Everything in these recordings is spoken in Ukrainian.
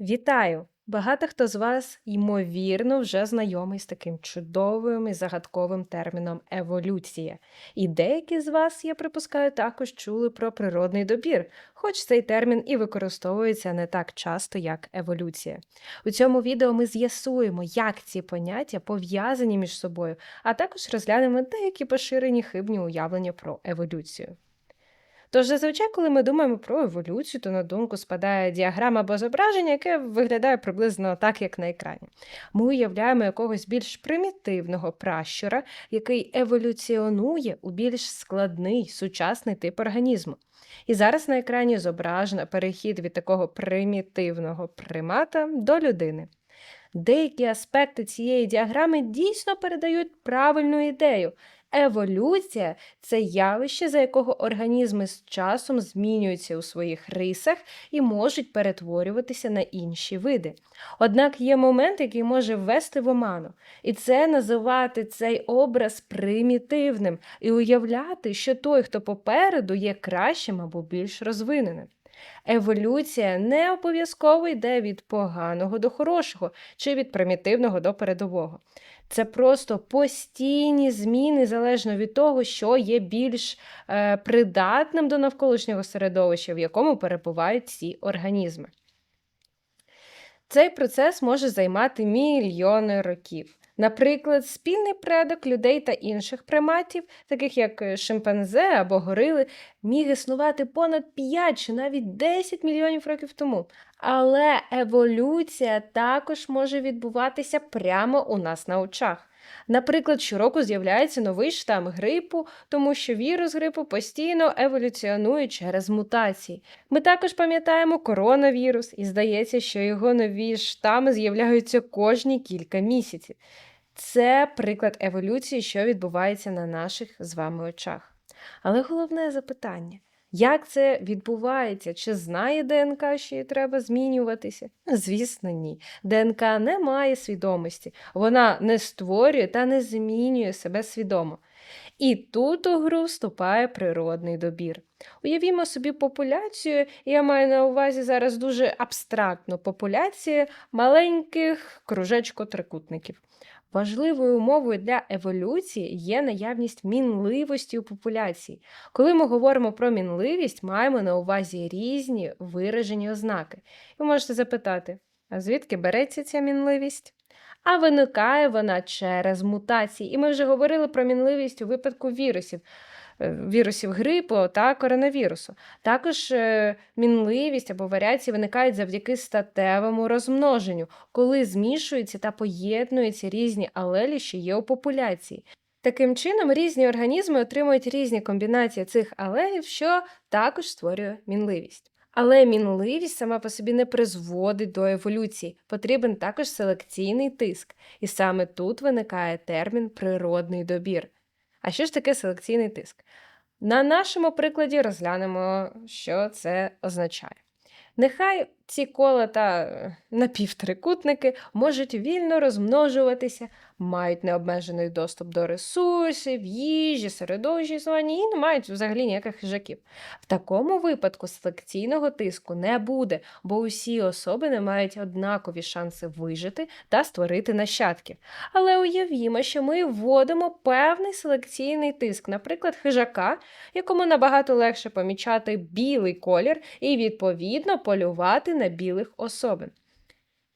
Вітаю! Багато хто з вас, ймовірно, вже знайомий з таким чудовим і загадковим терміном еволюція. І деякі з вас, я припускаю, також чули про природний добір, хоч цей термін і використовується не так часто, як еволюція. У цьому відео ми з'ясуємо, як ці поняття пов'язані між собою, а також розглянемо деякі поширені хибні уявлення про еволюцію. Тож зазвичай, коли ми думаємо про еволюцію, то на думку спадає діаграма або зображення, яке виглядає приблизно так, як на екрані. Ми уявляємо якогось більш примітивного пращура, який еволюціонує у більш складний сучасний тип організму. І зараз на екрані зображено перехід від такого примітивного примата до людини. Деякі аспекти цієї діаграми дійсно передають правильну ідею. Еволюція це явище, за якого організми з часом змінюються у своїх рисах і можуть перетворюватися на інші види. Однак є момент, який може ввести в оману, і це називати цей образ примітивним і уявляти, що той, хто попереду, є кращим або більш розвиненим. Еволюція не обов'язково йде від поганого до хорошого чи від примітивного до передового. Це просто постійні зміни залежно від того, що є більш е, придатним до навколишнього середовища, в якому перебувають ці організми. Цей процес може займати мільйони років. Наприклад, спільний предок людей та інших приматів, таких як е, шимпанзе або горили, міг існувати понад 5 чи навіть 10 мільйонів років тому. Але еволюція також може відбуватися прямо у нас на очах. Наприклад, щороку з'являється новий штам грипу, тому що вірус грипу постійно еволюціонує через мутації. Ми також пам'ятаємо коронавірус, і здається, що його нові штами з'являються кожні кілька місяців. Це приклад еволюції, що відбувається на наших з вами очах. Але головне запитання. Як це відбувається? Чи знає ДНК, що їй треба змінюватися? Звісно, ні. ДНК не має свідомості, вона не створює та не змінює себе свідомо. І тут у гру вступає природний добір. Уявімо собі популяцію, я маю на увазі зараз дуже абстрактну популяцію маленьких кружечко-трикутників. Важливою умовою для еволюції є наявність мінливості у популяції. Коли ми говоримо про мінливість, маємо на увазі різні виражені ознаки. Ви можете запитати, а звідки береться ця мінливість? А виникає вона через мутації. І ми вже говорили про мінливість у випадку вірусів. Е, вірусів грипу та коронавірусу. Також е, мінливість або варіації виникають завдяки статевому розмноженню, коли змішуються та поєднуються різні алелі, що є у популяції. Таким чином, різні організми отримують різні комбінації цих алелів, що також створює мінливість. Але мінливість сама по собі не призводить до еволюції, потрібен також селекційний тиск, і саме тут виникає термін природний добір. А що ж таке селекційний тиск? На нашому прикладі розглянемо, що це означає. Нехай ці кола та е, напівтрикутники можуть вільно розмножуватися, мають необмежений доступ до ресурсів, їжі, середовища існування і не мають взагалі ніяких хижаків. В такому випадку селекційного тиску не буде, бо усі особи не мають однакові шанси вижити та створити нащадків. Але уявімо, що ми вводимо певний селекційний тиск, наприклад, хижака, якому набагато легше помічати білий колір і, відповідно, полювати на білих особин.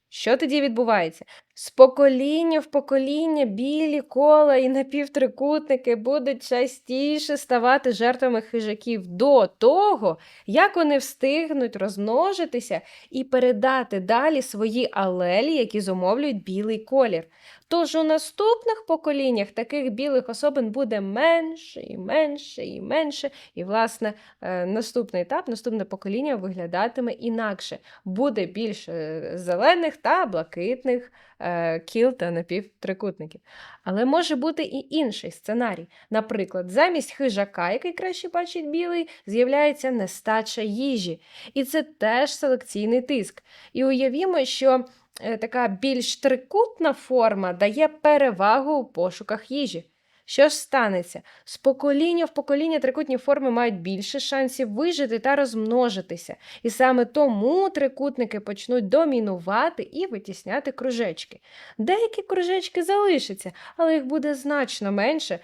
Що тоді відбувається? З покоління в покоління білі кола і напівтрикутники будуть частіше ставати жертвами хижаків до того, як вони встигнуть розмножитися і передати далі свої алелі, які зумовлюють білий колір. Тож у наступних поколіннях таких білих особин буде менше і менше і менше. І, власне, е, наступний етап, наступне покоління виглядатиме інакше. Буде більше зелених та блакитних е, кіл та напівтрикутників. Але може бути і інший сценарій. Наприклад, замість хижака, який краще бачить білий, з'являється нестача їжі. І це теж селекційний тиск. І уявімо, що. Е, така більш трикутна форма дає перевагу у пошуках їжі. Що ж станеться? З покоління в покоління трикутні форми мають більше шансів вижити та розмножитися. І саме тому трикутники почнуть домінувати і витісняти кружечки. Деякі кружечки залишаться, але їх буде значно менше,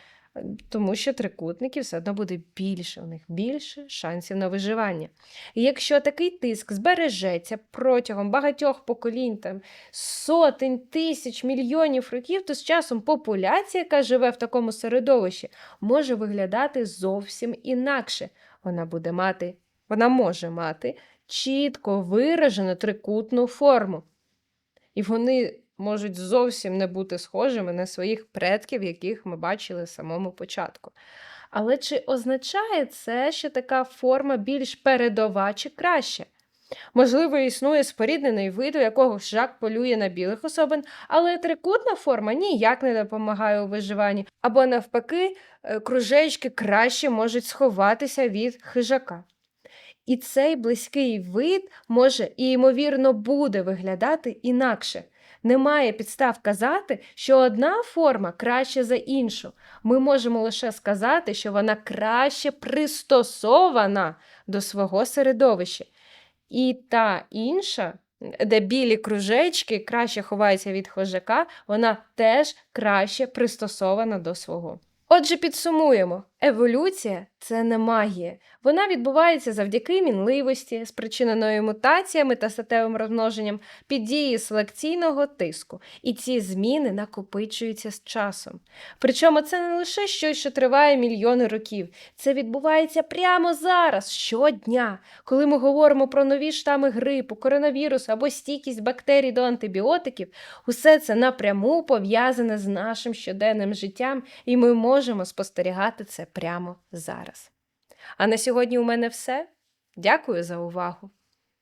тому що трикутників все одно буде більше, у них більше шансів на виживання. І якщо такий тиск збережеться протягом багатьох поколінь, там, сотень, тисяч, мільйонів років, то з часом популяція, яка живе в такому середовищі, може виглядати зовсім інакше. Вона буде мати, вона може мати чітко виражену трикутну форму. І вони можуть зовсім не бути схожими на своїх предків, яких ми бачили з самому початку. Але чи означає це, що така форма більш передова чи краще? Можливо, існує споріднений вид, у якого жак полює на білих особин, але трикутна форма ніяк не допомагає у виживанні, або навпаки, е, кружечки краще можуть сховатися від хижака. І цей близький вид може і, ймовірно, буде виглядати інакше. Немає підстав казати, що одна форма краще за іншу. Ми можемо лише сказати, що вона краще пристосована до свого середовища. І та інша, де білі кружечки краще ховаються від хижака, вона теж краще пристосована до свого. Отже, підсумуємо: еволюція це не магія. Вона відбувається завдяки мінливості, спричиненої мутаціями та статевим розмноженням під дією селекційного тиску, і ці зміни накопичуються з часом. Причому це не лише щось, що триває мільйони років, це відбувається прямо зараз, щодня. Коли ми говоримо про нові штами грипу, коронавірусу або стійкість бактерій до антибіотиків, усе це напряму пов'язане з нашим щоденним життям, і ми можемо спостерігати це прямо зараз. А на сьогодні у мене все. Дякую за увагу!